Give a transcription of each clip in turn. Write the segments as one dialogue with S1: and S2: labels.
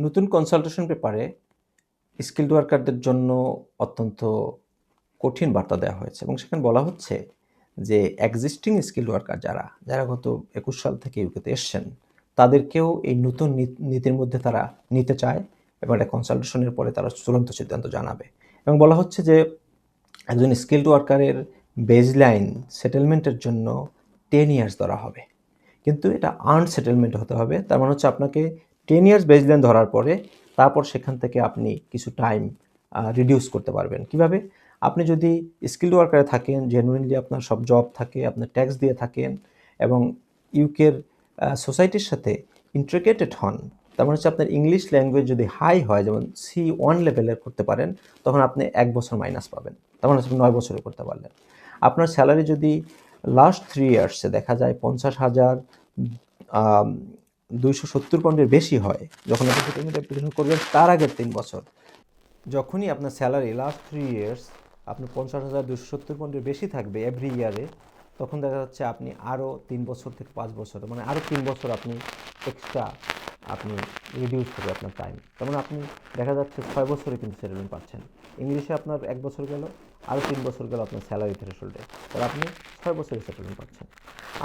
S1: নতুন কনসালটেশন পেপারে স্কিল্ড ওয়ার্কারদের জন্য অত্যন্ত কঠিন বার্তা দেওয়া হয়েছে এবং সেখানে বলা হচ্ছে যে এক্সিস্টিং স্কিল্ড ওয়ার্কার যারা যারা গত একুশ সাল থেকে ইউকেতে এসছেন, তাদেরকেও এই নতুন নীত- নীতির মধ্যে তারা নিতে চায়। এবং একটা কনসালটেশনের পরে তারা চূড়ান্ত সিদ্ধান্ত জানাবে। এবং বলা হচ্ছে যে একজন স্কিল্ড ওয়ার্কারের বেজলাইন সেটেলমেন্টের জন্য টেন ইয়ার্স ধরা হবে। কিন্তু এটা আর্ন সেটেলমেন্ট হতে হবে। তার মানে হচ্ছে আপনাকে টেন ইয়ার্স বেজলাইন ধরার পরে তারপর সেখান থেকে আপনি কিছু টাইম রিডিউস করতে পারবেন। কীভাবে? আপনি যদি স্কিল্ড ওয়ার্কারে থাকেন জেনুইনলি আপনার সব জব থাকে, আপনার ট্যাক্স দিয়ে থাকেন এবং ইউকের সোসাইটির সাথে ইন্ট্রিকেটেড হন, তার মানে হচ্ছে আপনার ইংলিশ ল্যাঙ্গুয়েজ যদি হাই হয়, যেমন সি ওয়ান লেভেলের করতে পারেন, তখন আপনি এক বছর মাইনাস পাবেন। তখন হচ্ছে আপনি নয় বছরে করতে পারলেন। আপনার স্যালারি যদি লাস্ট থ্রি ইয়ার্সে দেখা যায় পঞ্চাশ হাজার দুইশো সত্তর পাউন্ডের বেশি হয়, যখন আপনি সেটেলমেন্ট অ্যাপ্লিকেশন করবেন, তার আগের তিন বছর। যখনই আপনার স্যালারি লাস্ট থ্রি ইয়ার্স আপনার পঞ্চাশ হাজার দুশো সত্তর পাউন্ডের বেশি থাকবে এভরি ইয়ারে তখন দেখা যাচ্ছে আপনি আরও তিন বছর থেকে পাঁচ বছর মানে আরও তিন বছর আপনি এক্সট্রা আপনি রিডিউস হবে আপনার টাইম তার মানে আপনি দেখা যাচ্ছে ছয় বছরে কিন্তু সেটেলমেন্ট পাচ্ছেন। ইংলিশে আপনার এক বছর গেল আরও তিন বছর গেল আপনার স্যালারি থ্রেশোল্ডে তাহলে আপনি ছয় বছরে সেটেলমেন্ট পাচ্ছেন।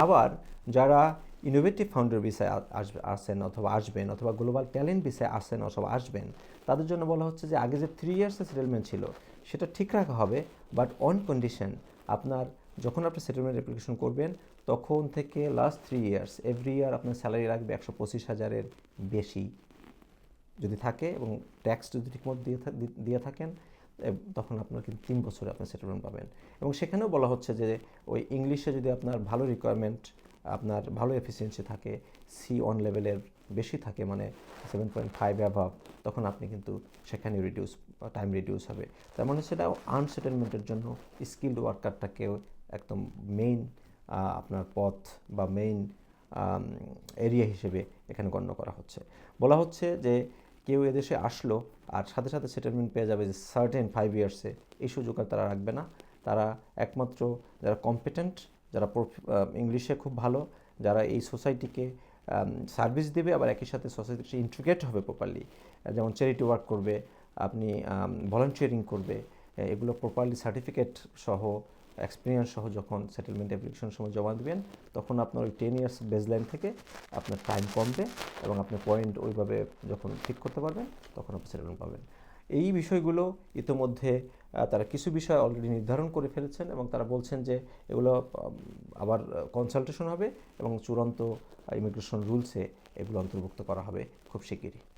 S1: আবার যারা ইনোভেটিভ ফাউন্ডার বিষয়ে আসবে আসেন অথবা আসবেন অথবা গ্লোবাল ট্যালেন্ট বিষয়ে আসেন অথবা আসবেন, তাদের জন্য বলা হচ্ছে যে আগে যে থ্রি ইয়ার্সের সেটেলমেন্ট ছিল, সেটা ঠিক রাখা হবে বাট অন কন্ডিশন আপনার যখন আপনি সেটেলমেন্ট অ্যাপ্লিকেশন করবেন, তখন থেকে last three years every year আপনার স্যালারি রাখবে একশো পঁচিশ হাজারের বেশি। যদি থাকে এবং ট্যাক্স যদি ঠিকমতো দিয়ে দিয়ে থাকেন তখন আপনার কিন্তু তিন বছরে আপনি সেটেলমেন্ট পাবেন। এবং সেখানেও বলা হচ্ছে যে ওই ইংলিশে যদি আপনার ভালো রিকোয়ারমেন্ট আপনার ভালো এফিসিয়েন্সি থাকে সি ওয়ান লেভেলের বেশি থাকে মানে সেভেন পয়েন্ট ফাইভ অ্যাভাব তখন আপনি কিন্তু সেখানে রিডিউস টাইম রিডিউস হবে। তার মানে সেটা আনসেটেলমেন্টের জন্য স্কিল্ড ওয়ার্কারটাকেও একদম মেইন আপনার পথ বা মেইন এরিয়া হিসেবে এখানে গণ্য করা হচ্ছে। বলা হচ্ছে যে কেউ এদেশে আসলো আর সাথে সাথে সেটেলমেন্ট পেয়ে যাবে যে সার্টেন ফাইভ ইয়ার্সে এই সুযোগ আর তারা রাখবে না। তারা একমাত্র যারা কম্পিটেন্ট যারা ইংলিশে খুব ভালো, যারা এই সোসাইটিকে সার্ভিস দেবে, আবার একই সাথে সোসাইটির সাথে ইন্ট্রিগেট হবে প্রপারলি যেমন চ্যারিটি ওয়ার্ক করবে, আপনি ভলান্টিয়ারিং করবে এগুলো প্রপারলি সার্টিফিকেট সহ এক্সপিরিয়েন্স সহ যখন সেটেলমেন্ট অ্যাপ্লিকেশন সময় জমা দেবেন, তখন আপনার ওই টেন ইয়ার্স বেসলাইন থেকে আপনার টাইম কমবে এবং আপনি পয়েন্ট ওইভাবে যখন ঠিক করতে পারবেন, তখন আপনি সেটেলমেন্ট পাবেন। এই বিষয়গুলো ইতোমধ্যে তারা কিছু বিষয় অলরেডি নির্ধারণ করে ফেলেছেন এবং তারা বলছেন যে এগুলো আবার কনসালটেশন হবে এবং চূড়ান্ত ইমিগ্রেশন রুলসে এগুলো অন্তর্ভুক্ত করা হবে খুব শিগগিরই।